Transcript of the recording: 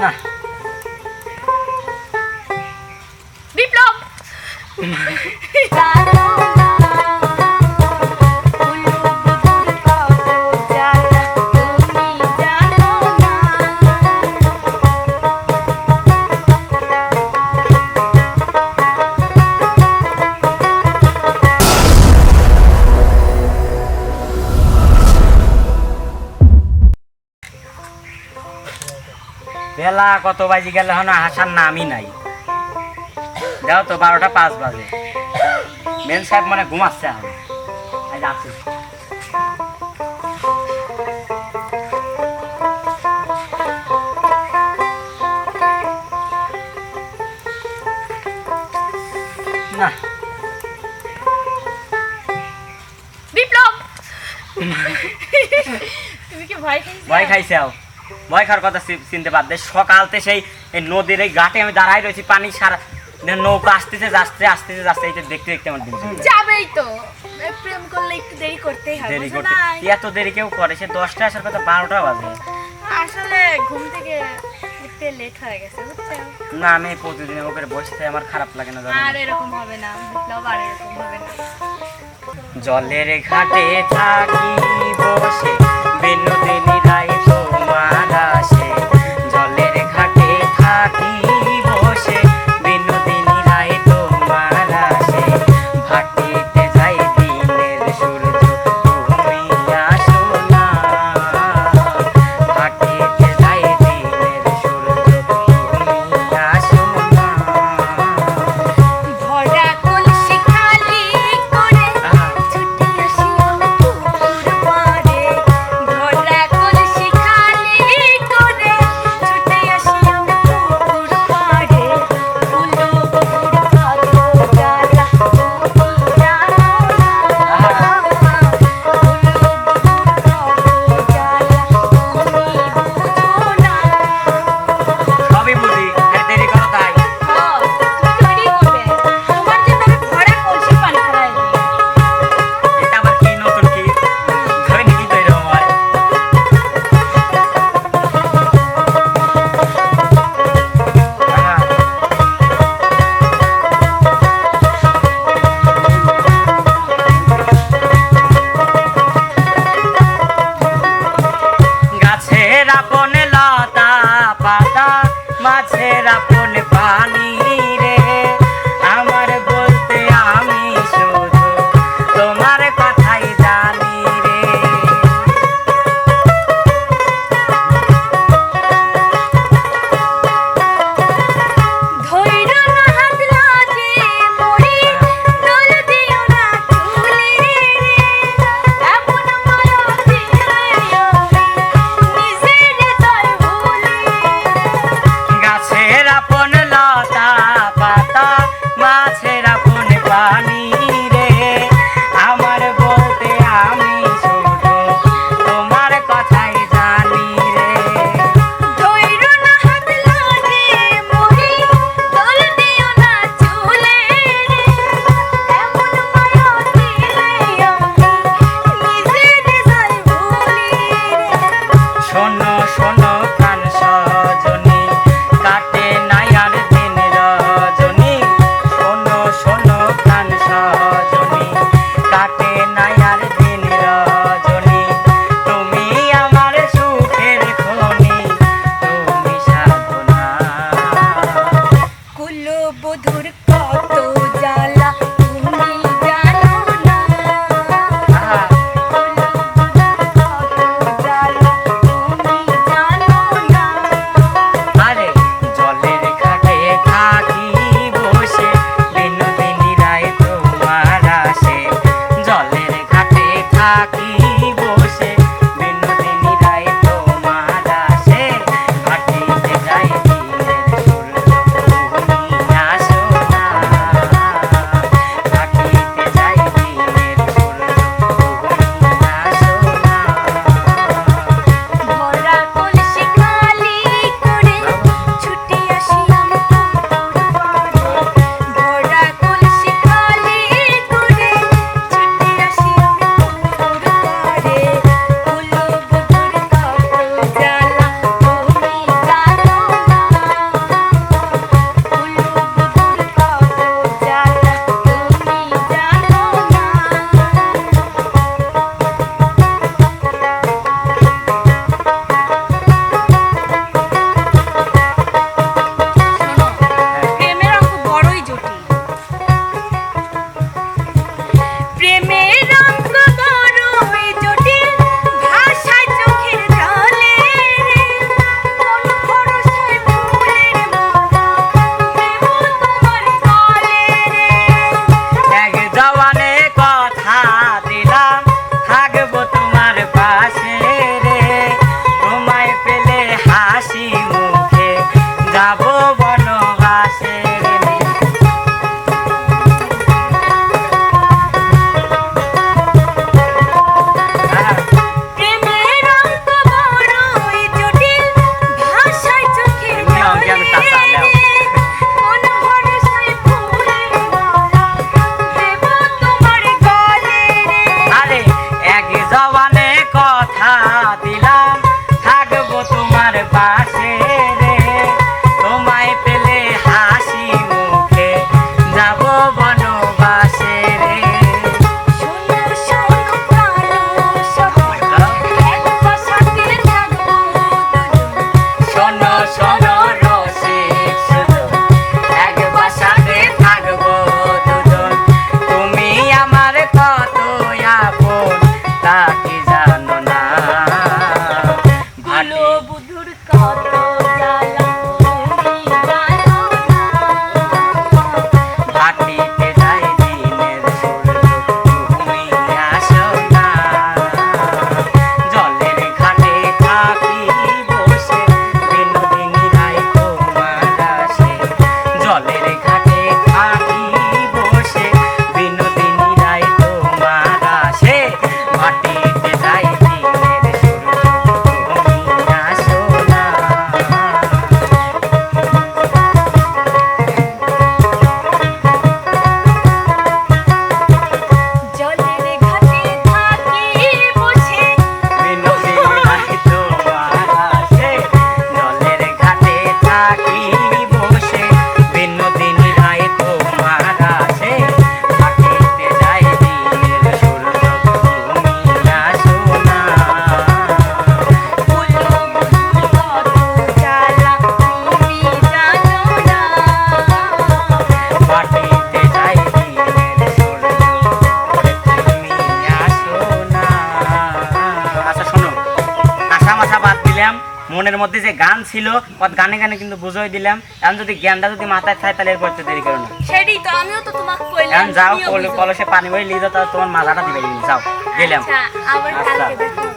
না বিপ্লব বেলা কত বাজি গেলে হন হাসার নামই নাই। যাও তো বারোটা পাঁচ বাজে। মেন সাহেব মানে ঘুমাচ্ছে আজ আসি না। বিপ্লব! তুমি কি ভয় খাইছো? ভয় খাইছে ভয় খাওয়ার কথা চিনতে পারতে সকালতে সেই নদীর এই ঘাটে আমি দাঁড়াই রয়েছি পানি সারা নৌকা আসতেছে যাচ্ছে আসতেছে যাচ্ছে এইটা দেখতে দেখতে আমার দিন যাবেই তো। প্রেম করলে একটু দেরি করতেই হয় দেরি করতে এত দেরি কেউ করে? সে দশটা আসার কথা বারোটা বাজে। আসলে ঘুম থেকে উঠতে লেট হয়ে গেছে বুঝছ না আমি প্রতিদিন ওপরে বসতে আমার খারাপ লাগে না আর এরকম হবে না বিপ্লব আর এরকম হবে না। জলের ঘাটে থাকি বসে বিনোদিনী আপন পানি। tú. দিলাম মনের মধ্যে যে গান ছিল কত গানে গানে কিন্তু বুঝাই দিলাম। এখন যদি জ্ঞানটা যদি মাথায় থাকে তাহলে এরপর তো দেরি করো না। সেটাই তো আমিও তো তোমাকে কইলাম যাও কলসে পানি ভরে নিয়ে যাও তোমার মাথাটা দিবে যাও গেলাম। আচ্ছা, আবার আচ্ছা। কালকে দেখো।